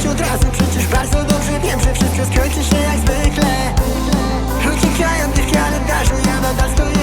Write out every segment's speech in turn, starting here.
mówić od razu. Przecież bardzo dobrze wiem, że wszystko skończy się jak zwykle. Ludzie krają tych kalendarzu Ja nadal stoję.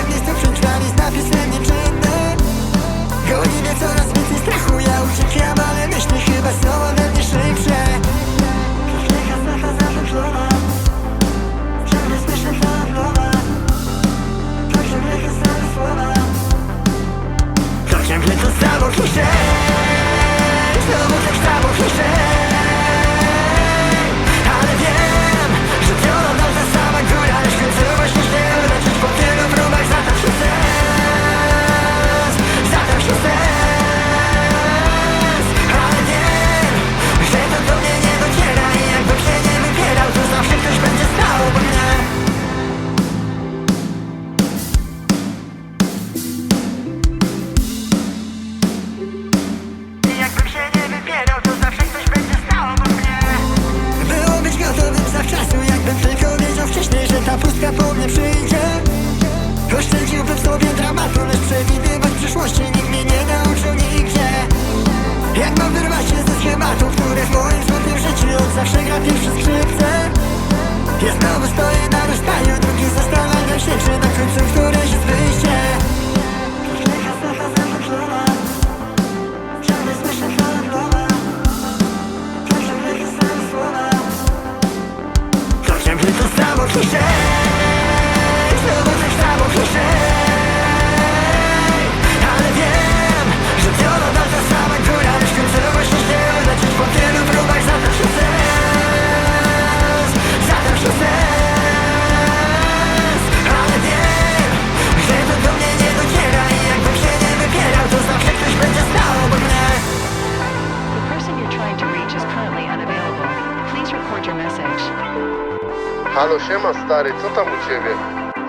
Halo, siema stary, co tam u ciebie?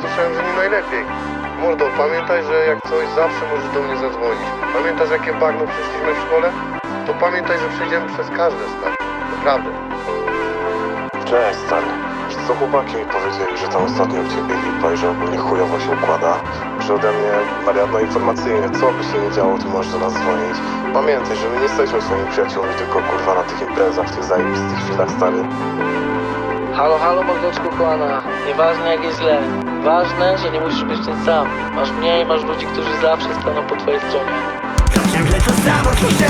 Słyszałem, że nie najlepiej. Mordo, pamiętaj, że jak coś zawsze możesz do mnie zadzwonić. Pamiętasz jakie bagno przeszliśmy w szkole? To pamiętaj, że przejdziemy przez każde, stary. Naprawdę. Cześć stary. Co chłopaki mi powiedzieli, że tam ostatnio u ciebie i że ogólnie chujowo się układa. Że ode mnie wariatno informacyjnie, co by się nie działo, ty możesz do nas dzwonić. Pamiętaj, że my nie jesteśmy swoimi przyjaciółmi, tylko kurwa na tych imprezach, w tych zajebistych chwilach stary. Halo, halo, mordeczko kochana. Nieważne jak jest źle. Ważne, że nie musisz być ten sam. Masz mnie i masz ludzi, którzy zawsze staną po twojej stronie. Ciągle to samo klisze